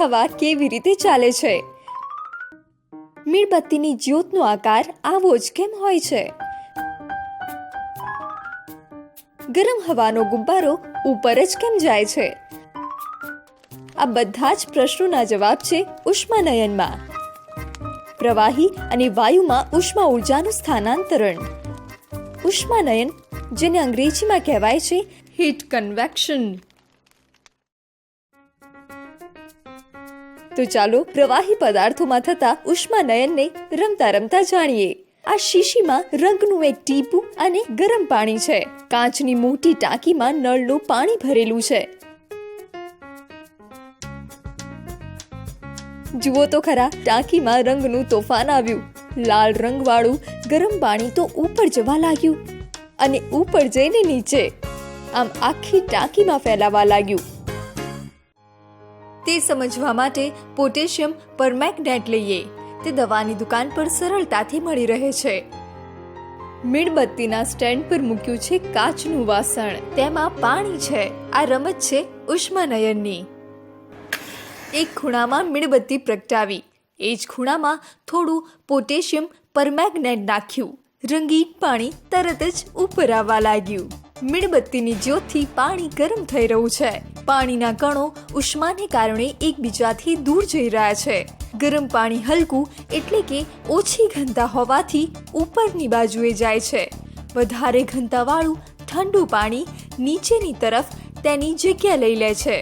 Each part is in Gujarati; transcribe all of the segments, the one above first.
હવા કેવી રીતે ચાલે છે? મીણબત્તીની જ્યોતનો આકાર આવો જ કેમ હોય છે? ગરમ હવાનો ગુબ્બારો ઉપર જ કેમ જાય છે? આ બધા જ પ્રશ્નોના જવાબ છે ઉષ્માનયનમાં. પ્રવાહી અને વાયુમાં ઉષ્મા ઉર્જાનું સ્થાનાંતરણ. ઉષ્માનયન, જેને અંગ્રેજીમાં કહેવાય છે હીટ કન્વેક્શન તો ચાલો પ્રવાહી પદાર્થોમાં થતા ઉષ્માનયનને રમતા રમતા જાણીએ. આ શીશીમાં રંગનું એક ટીપું અને ગરમ પાણી છે. કાચની મોટી ટાંકીમાં નળનું પાણી ભરેલું છે. જુઓ તો ખરા, ટાંકીમાં રંગનું તોફાન આવ્યું. લાલ રંગવાળું ગરમ પાણી તો ઉપર જવા લાગ્યું અને ઉપર જઈને નીચે. આમ આખી ટાંકીમાં ફેલાવા લાગ્યું. તે સમજવા માટે પોટેશિયમ પરમેગ્નેટ લઈએ. તે દવાની દુકાન પર સરળતાથી મળી રહે છે. મીણબત્તીના સ્ટેન્ડ પર મૂક્યું છે કાચનું વાસણ. તેમાં પાણી છે. આ રમત છે ઉષ્માનયનની. એક ખૂણામાં મીણબત્તી પ્રગટાવી. એ જ ખૂણામાં થોડું પોટેશિયમ પરમેગ્નેટ નાખ્યું. રંગીન પાણી તરત જ ઉપર આવવા લાગ્યું. મીણબત્તીની જ્યોતથી પાણી ગરમ થઈ રહ્યું છે. પાણીના કણો ઉષ્માને કારણે એકબીજાથી દૂર જઈ રહ્યા છે. ગરમ પાણી હલકું એટલે કે ઓછી ઘનતા હોવાથી ઉપરની બાજુએ જાય છે. વધારે ઘનતાવાળું ઠંડુ પાણી નીચેની તરફ તેની જગ્યા લઈ લે છે.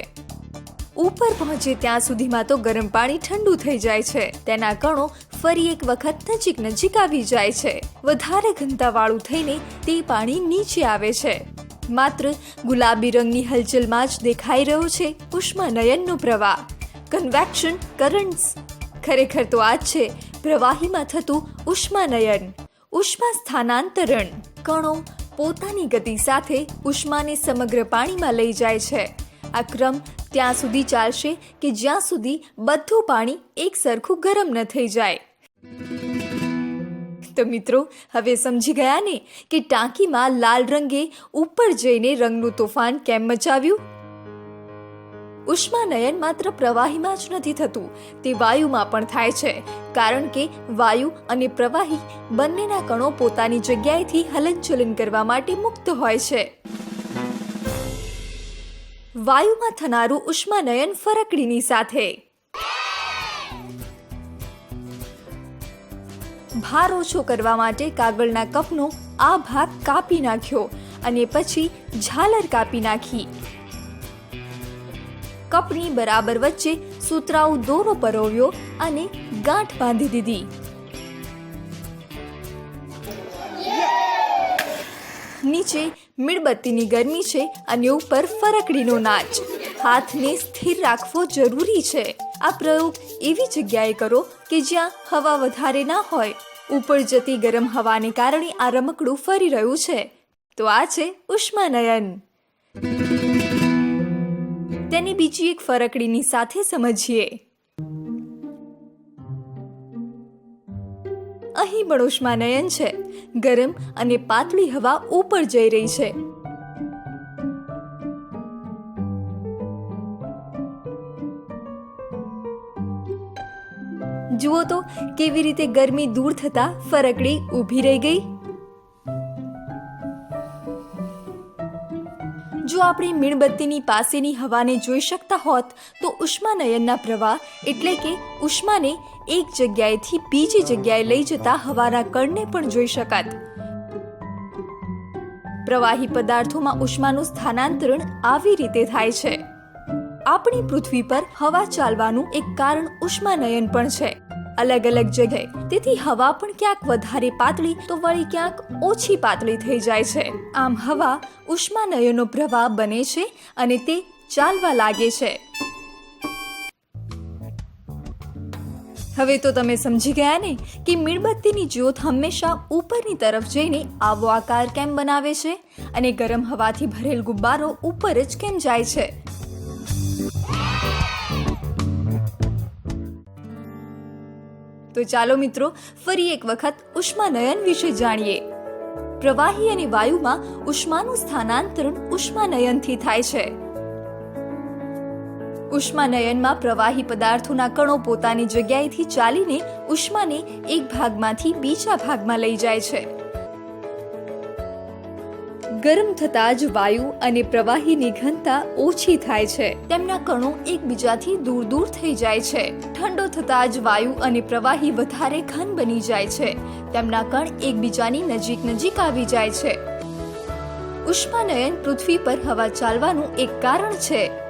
ઉપર પહોંચે ત્યાં સુધીમાં તો ગરમ પાણી ઠંડુ થઈ જાય છે. તેના કણો ફરી એક વખત નજીક નજીક આવી જાય છે. વધારે ઘનતાવાળું થઈને તે પાણી નીચે આવે છે. માત્ર ગુલાબી રંગની હલચલમાં જ દેખાઈ રહ્યો છે ઉષ્માનયનનો પ્રવાહ. કન્વેક્શન કરન્ટ્સ ખરેખર તો આ જ છે, પ્રવાહીમાં થતું ઉષ્માનયન. ઉષ્મા સ્થાનાંતરણ. કણો પોતાની ગતિ સાથે ઉષ્માને સમગ્ર પાણીમાં લઈ જાય છે. આ ક્રમ ત્યાં સુધી ચાલશે કે જ્યાં સુધી બધું પાણી એક સરખું ગરમ ન થઈ જાય. તો મિત્રો, હવે સમજી ગયા ને કે ટાંકીમાં લાલ રંગે ઉપર જઈને રંગનું તોફાન કેમ મચાવ્યું? ઉષ્માનયન માત્ર પ્રવાહીમાં જ નથી થતું, તે વાયુમાં પણ થાય છે. કારણ કે વાયુ અને પ્રવાહી બંનેના કણો પોતાની જગ્યાએથી હલનચલન કરવા માટે મુક્ત હોય છે. વાયુમાં થનારું ઉષ્માનયન ફરકડીની સાથે ભાર ઓછો કરવા માટે કાગળના કપનો આ ભાગ કાપી નાખ્યો અને પછી ઝાલર કાપી નાખી. કપની બરાબર વચ્ચે સુતરાઉ દોરો પરોવ્યો અને ગાંઠ બાંધી દીધી. નીચે મીણબત્તીની ગરમી છે અને ઉપર ફરકડીનો નાચ. હાથને સ્થિર રાખવો જરૂરી છે. આ પ્રયોગ એવી જગ્યાએ કરો કે જ્યાં હવા વધારે ના હોય. ઉપર જતી ગરમ હવાને કારણે આ રમકડું ફરી રહ્યું છે. તો આ છે ઉષ્માનયન. તેની બીજી એક ફરકડીની સાથે સમજીએ. અહીં પણ ઉષ્માનયન છે. ગરમ અને પાતળી હવા ઉપર જઈ રહી છે. જુઓ તો, કેવી રીતે ગરમી દૂર થતા ફરકડી ઊભી રહી ગઈ. જો આપણે મીણબત્તીની પાસેની હવાને જોઈ શકતા હોત, તો ઉષ્માનયનના પ્રવાહ એટલે કે ઉષ્માને એક જગ્યાએથી બીજી જગ્યાએ લઈ જતા હવાના કણને પણ જોઈ શકાત. પ્રવાહી પદાર્થોમાં ઉષ્માનું સ્થાનાંતરણ આવી રીતે થાય છે. આપણી પૃથ્વી પર હવા ચાલવાનું એક કારણ ઉષ્માનયન પણ છે. અલગ અલગ જગ્યાએ. તેથી હવા પણ ક્યાંક વધારે પાતળી તો વળી ક્યાંક ઓછી પાતળી થઈ જાય છે. આમ હવા ઉષ્માનયનો પ્રવાહ બને છે અને તે ચાલવા લાગે છે. હવે તો તમે સમજી ગયા ને કે મીણબત્તીની જ્યોત હંમેશા ઉપરની તરફ જઈને આવો આકાર કેમ બનાવે છે? અને ગરમ હવાથી ભરેલ ગુબ્બારો ઉપર જ કેમ જાય છે? તો ચાલો મિત્રો, ફરી એક વખત ઉષ્માનયન વિશે જાણીએ. પ્રવાહી અને વાયુમાં ઉષ્માનું સ્થાનાંતરણ ઉષ્માનયનથી થાય છે. ઉષ્માનયનમાં પ્રવાહી પદાર્થોના કણો પોતાની જગ્યાએથી ચાલીને ઉષ્માને એક ભાગમાંથી બીજા ભાગમાં લઈ જાય છે. ગરમ થતાં જ વાયુ અને પ્રવાહીની ઘનતા ઓછી થાય છે. તેમના કણો એકબીજાથી દૂર દૂર થઈ જાય છે. ઠંડો થતાં જ વાયુ અને પ્રવાહી વધારે ઘન બની જાય છે. તેમના કણ એકબીજાની નજીક નજીક આવી જાય છે. ઉષ્માનયન પૃથ્વી પર હવા ચાલવાનું એક કારણ છે.